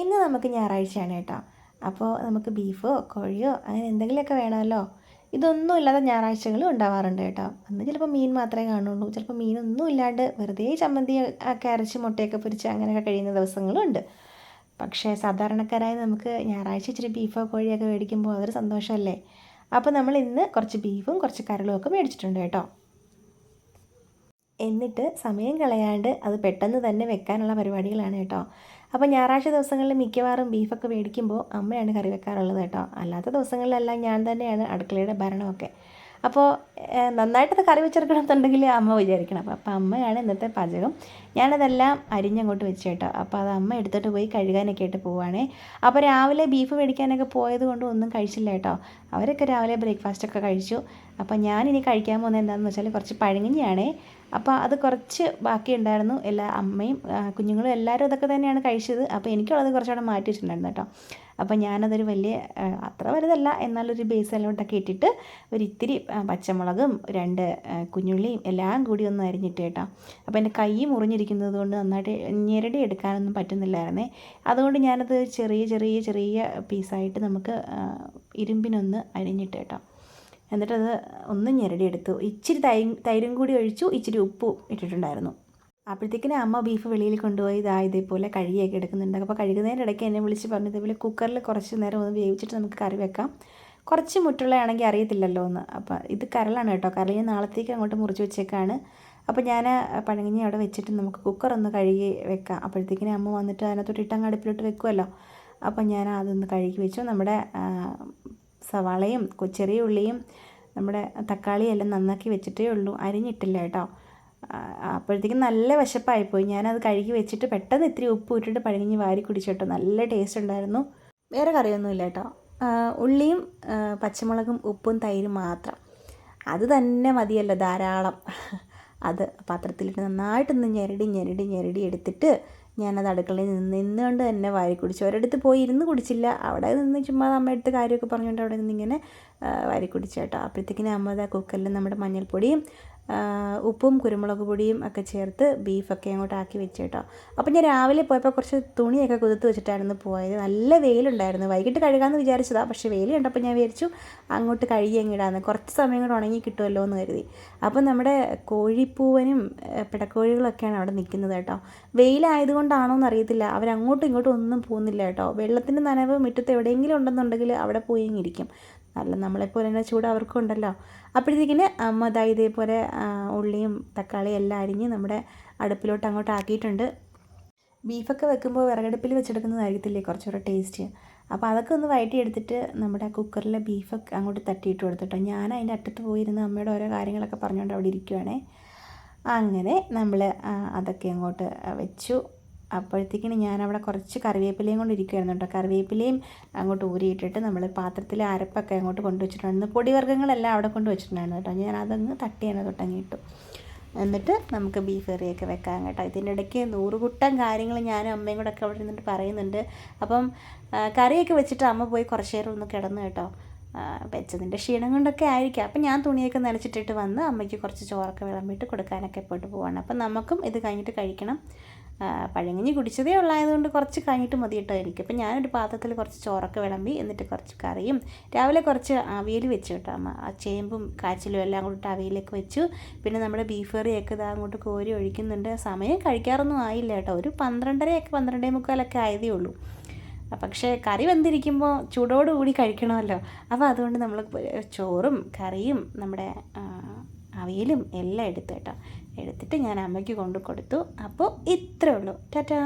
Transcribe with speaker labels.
Speaker 1: ഇന്ന് നമുക്ക് ഞായറാഴ്ചയാണ് കേട്ടോ. അപ്പോൾ നമുക്ക് ബീഫോ കോഴിയോ അങ്ങനെ എന്തെങ്കിലുമൊക്കെ വേണമല്ലോ. ഇതൊന്നും ഇല്ലാതെ ഞായറാഴ്ചകളും ഉണ്ടാവാറുണ്ട് കേട്ടോ. അന്ന് ചിലപ്പോൾ മീൻ മാത്രമേ കാണുള്ളൂ. ചിലപ്പോൾ മീനൊന്നും ഇല്ലാണ്ട് വെറുതെ ചമ്മന്തി ഒക്കെ അരച്ച് മുട്ടയൊക്കെ പൊരിച്ച് അങ്ങനെയൊക്കെ കഴിയുന്ന ദിവസങ്ങളും ഉണ്ട്. പക്ഷേ സാധാരണക്കാരായി നമുക്ക് ഞായറാഴ്ച ഇച്ചിരി ബീഫോ കോഴിയൊക്കെ മേടിക്കുമ്പോൾ അതൊരു സന്തോഷമല്ലേ? അപ്പോൾ നമ്മൾ ഇന്ന് കുറച്ച് ബീഫും കുറച്ച് കരളും ഒക്കെ മേടിച്ചിട്ടുണ്ട് കേട്ടോ. എന്നിട്ട് സമയം കളയാണ്ട് അത് പെട്ടെന്ന് തന്നെ വെക്കാനുള്ള പരിപാടികളാണ് കേട്ടോ. അപ്പോൾ ഞായറാഴ്ച ദിവസങ്ങളിൽ മിക്കവാറും ബീഫൊക്കെ മേടിക്കുമ്പോൾ അമ്മയാണ് കറി വെക്കാറുള്ളത് കേട്ടോ. അല്ലാത്ത ദിവസങ്ങളിലെല്ലാം ഞാൻ തന്നെയാണ് അടുക്കളയുടെ ഭരണമൊക്കെ. അപ്പോൾ നന്നായിട്ടത് കറി വെച്ചെടുക്കണം എന്നുണ്ടെങ്കിൽ അമ്മ വിചാരിക്കണം. അപ്പോൾ അമ്മയാണ് ഇന്നത്തെ പാചകം. ഞാനതെല്ലാം അരിഞ്ഞങ്ങോട്ട് വെച്ച് കേട്ടോ. അപ്പോൾ അത് അമ്മ എടുത്തിട്ട് പോയി കഴുകാനൊക്കെ ആയിട്ട് പോവുകയാണേ അപ്പോൾ രാവിലെ ബീഫ് മേടിക്കാനൊക്കെ പോയത് കൊണ്ട് ഒന്നും കഴിച്ചില്ല കേട്ടോ. അവരൊക്കെ രാവിലെ ബ്രേക്ക്ഫാസ്റ്റൊക്കെ കഴിച്ചു. അപ്പോൾ ഞാനിനി കഴിക്കാൻ പോകുന്നത് എന്താണെന്ന് വെച്ചാൽ കുറച്ച് പഴങ്ങഞ്ഞിയാണേ. അപ്പോൾ അത് കുറച്ച് ബാക്കി ഉണ്ടായിരുന്നു എല്ലാ അമ്മയും കുഞ്ഞുങ്ങളും എല്ലാവരും അതൊക്കെ തന്നെയാണ് കഴിച്ചത്. അപ്പോൾ എനിക്കുള്ളത് കുറച്ചുകൂടെ മാറ്റി വെച്ചിട്ടുണ്ടായിരുന്നു കേട്ടോ. അപ്പോൾ ഞാനതൊരു വലിയ അത്ര വലുതല്ല. എന്നാലൊരു ബേസിലോട്ടൊക്കെ ഇട്ടിട്ട് ഒരു ഇത്തിരി പച്ചമുളകും രണ്ട് കുഞ്ഞുള്ളിയും എല്ലാം കൂടി ഒന്ന് അരിഞ്ഞിട്ട് കേട്ടോ. അപ്പോൾ എന്റെ കൈ മുറിഞ്ഞിരിക്കുന്നത് കൊണ്ട് നന്നായിട്ട് ഞെരടി എടുക്കാനൊന്നും പറ്റുന്നില്ലായിരുന്നേ. അതുകൊണ്ട് ഞാനത് ചെറിയ ചെറിയ ചെറിയ പീസായിട്ട് നമുക്ക് ഇരുമ്പിനൊന്ന് അരിഞ്ഞിട്ട് കേട്ടോ. എന്നിട്ടത് ഒന്ന് ഞെരടിയെടുത്തു. ഇച്ചിരി തൈ തൈരും കൂടി ഒഴിച്ചു ഇച്ചിരി ഉപ്പും ഇട്ടിട്ടുണ്ടായിരുന്നു. അപ്പോഴത്തേക്കിനും അമ്മ ബീഫ് വെളിയിൽ കൊണ്ടുപോയി ഇതാ ഇതേപോലെ കഴുകിയൊക്കെ എടുക്കുന്നുണ്ട്. അപ്പോൾ കഴുകുന്നതിന്റെ ഇടയ്ക്ക് എന്നെ വിളിച്ച് പറഞ്ഞു ഇതേപോലെ കുക്കറിൽ കുറച്ച് നേരം ഒന്ന് വേവിച്ചിട്ട് നമുക്ക് കറി വെക്കാം. കുറച്ച് മുറ്റുള്ളതാണെങ്കിൽ അറിയത്തില്ലല്ലോ എന്ന്. അപ്പോൾ ഇത് കരളാണ് കേട്ടോ. കരളി നാളത്തേക്ക് അങ്ങോട്ട് മുറിച്ച് വെച്ചേക്കാണ്. അപ്പോൾ ഞാൻ പഴങ്ങിഞ്ഞി അവിടെ വെച്ചിട്ട് നമുക്ക് കുക്കർ ഒന്ന് കഴുകി വെക്കാം. അപ്പോഴത്തേക്കിനും അമ്മ വന്നിട്ട് അതിനകത്തോട്ട് ഇട്ടങ്ങ് അടുപ്പിലോട്ട് വെക്കുമല്ലോ. അപ്പോൾ ഞാൻ അതൊന്ന് കഴുകി വെച്ചു. നമ്മുടെ സവാളയും ചെറിയ ഉള്ളിയും നമ്മുടെ തക്കാളിയെല്ലാം നന്നാക്കി വെച്ചിട്ടേ ഉള്ളൂ. അരിഞ്ഞിട്ടില്ല കേട്ടോ. അപ്പോഴത്തേക്കും നല്ല വിശപ്പായിപ്പോയി. ഞാനത് കഴുകി വെച്ചിട്ട് പെട്ടെന്ന് ഇത്തിരി ഉപ്പ് ഇട്ടിട്ട് പഴകിഞ്ഞ് വാരി കുടിച്ചു കേട്ടോ. നല്ല ടേസ്റ്റ് ഉണ്ടായിരുന്നു. വേറെ കറിയൊന്നുമില്ല കേട്ടോ. ഉള്ളിയും പച്ചമുളകും ഉപ്പും തൈരും മാത്രം. അത് തന്നെ മതിയല്ലോ ധാരാളം. അത് പാത്രത്തിലിട്ട് നന്നായിട്ടൊന്ന് ഞെരടി ഞെരടി ഞെരടി എടുത്തിട്ട് ഞാനത് അടുക്കളയിൽ നിന്ന് നിന്നുകൊണ്ട് തന്നെ വാരി കുടിച്ചു. ഒരിടത്ത് പോയി ഇരുന്ന് കുടിച്ചില്ല. അവിടെ നിന്ന് ചുമ്മാ അമ്മ എടുത്ത് കാര്യമൊക്കെ പറഞ്ഞുകൊണ്ട് അവിടെ നിന്ന് ഇങ്ങനെ വാരി കുടിച്ചു കേട്ടോ. അപ്പോഴത്തേക്കിനും അമ്മ അതാ കുക്കറിൽ നമ്മുടെ മഞ്ഞൾപ്പൊടിയും ഉപ്പും കുരുമുളക് പൊടിയും ഒക്കെ ചേർത്ത് ബീഫൊക്കെ അങ്ങോട്ട് ആക്കി വെച്ചേട്ടോ. അപ്പോൾ ഞാൻ രാവിലെ പോയപ്പോൾ കുറച്ച് തുണിയൊക്കെ കുതിർത്ത് വെച്ചിട്ടായിരുന്നു പോയത്. നല്ല വെയിലുണ്ടായിരുന്നു. വൈകിട്ട് കഴുകാമെന്ന് വിചാരിച്ചതാണ് പക്ഷേ വെയിൽ കണ്ടപ്പോൾ ഞാൻ വിചാരിച്ചു അങ്ങോട്ട് കഴുകി അങ്ങിടാന്ന് കുറച്ച് സമയം കൂടെ ഉണങ്ങി കിട്ടുമല്ലോ എന്ന് കരുതി. അപ്പോൾ നമ്മുടെ കോഴിപ്പൂവനും പിടക്കോഴികളൊക്കെയാണ് അവിടെ നിൽക്കുന്നത് കേട്ടോ. വെയിലായതുകൊണ്ടാണോ എന്ന് അറിയത്തില്ല അവരങ്ങോട്ടും ഇങ്ങോട്ടും ഒന്നും പോകുന്നില്ല കേട്ടോ. വെള്ളത്തിന്റെ നനവ് മുറ്റത്ത് എവിടെയെങ്കിലും ഉണ്ടെന്നുണ്ടെങ്കിൽ അവിടെ പോയി ഇരിക്കും. നല്ല നമ്മളെപ്പോലെ തന്നെ ചൂട് അവർക്കും ഉണ്ടല്ലോ അപ്പോഴത്തേക്കിന് അമ്മ ദാ ഇതേപോലെ ഉള്ളിയും തക്കാളിയും എല്ലാം അരിഞ്ഞ് നമ്മുടെ അടുപ്പിലോട്ട് അങ്ങോട്ട് ആക്കിയിട്ടുണ്ട്. ബീഫൊക്കെ വെക്കുമ്പോൾ വിറകടുപ്പിൽ വെച്ചെടുക്കുന്നതായിരിക്കത്തില്ലേ കുറച്ചുകൂടെ ടേസ്റ്റ്. അപ്പോൾ അതൊക്കെ ഒന്ന് വയറ്റി എടുത്തിട്ട് നമ്മുടെ കുക്കറിലെ ബീഫൊക്കെ അങ്ങോട്ട് തട്ടിയിട്ട് കൊടുത്തിട്ടോ. ഞാൻ അതിന്റെ അറ്റത്ത് പോയിരുന്ന് അമ്മയുടെ ഓരോ കാര്യങ്ങളൊക്കെ പറഞ്ഞുകൊണ്ട് അവിടെ ഇരിക്കുവാണേ. അങ്ങനെ നമ്മൾ അതൊക്കെ അങ്ങോട്ട് വെച്ചു. അപ്പോഴത്തേക്കിന് ഞാനവിടെ കുറച്ച് കറിവേപ്പിലയും കൊണ്ട് ഇരിക്കുമായിരുന്നു കേട്ടോ. കറിവേപ്പിലയും അങ്ങോട്ട് ഊരിയിട്ടിട്ട് നമ്മൾ പാത്രത്തിൽ അരപ്പൊക്കെ അങ്ങോട്ട് കൊണ്ടുവച്ചിട്ടുണ്ടായിരുന്നു പൊടിവർഗങ്ങളെല്ലാം അവിടെ കൊണ്ട് വെച്ചിട്ടുണ്ടായിരുന്നു കേട്ടോ. ഞാൻ അതങ്ങ് തട്ടി തന്നെ തൊട്ടങ്ങി എന്നിട്ട് നമുക്ക് ബീഫ് കറിയൊക്കെ വെക്കാം കേട്ടോ. ഇതിന്റെ ഇടയ്ക്ക് നൂറുകുട്ടം കാര്യങ്ങൾ ഞാനും അമ്മയും കൂടെ ഒക്കെ അവിടെ നിന്നിട്ട് പറയുന്നുണ്ട്. അപ്പം കറിയൊക്കെ വെച്ചിട്ട് അമ്മ പോയി കുറച്ച് നേരം ഒന്ന് കിടന്നു കേട്ടോ. വെച്ചതിന്റെ ക്ഷീണം കൊണ്ടൊക്കെ ആയിരിക്കാം. അപ്പം ഞാൻ തുണിയൊക്കെ നനച്ചിട്ടിട്ട് വന്ന് അമ്മയ്ക്ക് കുറച്ച് ചോറൊക്കെ വിളമ്പിയിട്ട് കൊടുക്കാനൊക്കെ പോയിട്ട് പോവാണ്. അപ്പം നമുക്കും ഇത് കഴിഞ്ഞിട്ട് കഴിക്കണം. പഴങ്ങഞ്ഞി കുടിച്ചതേ ഉള്ളായതുകൊണ്ട് കുറച്ച് കഴിഞ്ഞിട്ട് മതി കേട്ടോ എനിക്ക്. അപ്പം ഞാനൊരു പാത്രത്തിൽ കുറച്ച് ചോറൊക്കെ വിളമ്പി എന്നിട്ട് കുറച്ച് കറിയും രാവിലെ കുറച്ച് അവിയൽ വെച്ച് കേട്ടോ അമ്മ. ആ ചേമ്പും കാച്ചിലും എല്ലാം കൂടിയിട്ട് അവിയലൊക്കെ വെച്ചു. പിന്നെ നമ്മുടെ ബീഫ് കറിയൊക്കെ ഇതാ അങ്ങോട്ട് കോരി ഒഴിക്കുന്നുണ്ട്. സമയം കഴിക്കാറൊന്നും ആയില്ല കേട്ടോ. ഒരു പന്ത്രണ്ടരയൊക്കെ പന്ത്രണ്ടേ മുക്കാലൊക്കെ ആയതേ ഉള്ളൂ. പക്ഷേ കറി വെന്തിരിക്കുമ്പോൾ ചൂടോടുകൂടി കഴിക്കണമല്ലോ. അപ്പോൾ അതുകൊണ്ട് നമ്മൾ ചോറും കറിയും നമ്മുടെ അവിയലും എല്ലാം എടുത്തു കേട്ടോ. എടുത്തിട്ട് ഞാൻ അമ്മയ്ക്ക് കൊണ്ടു കൊടുത്തു. അപ്പോൾ ഇത്രേ ഉള്ളൂ. ടാറ്റാ.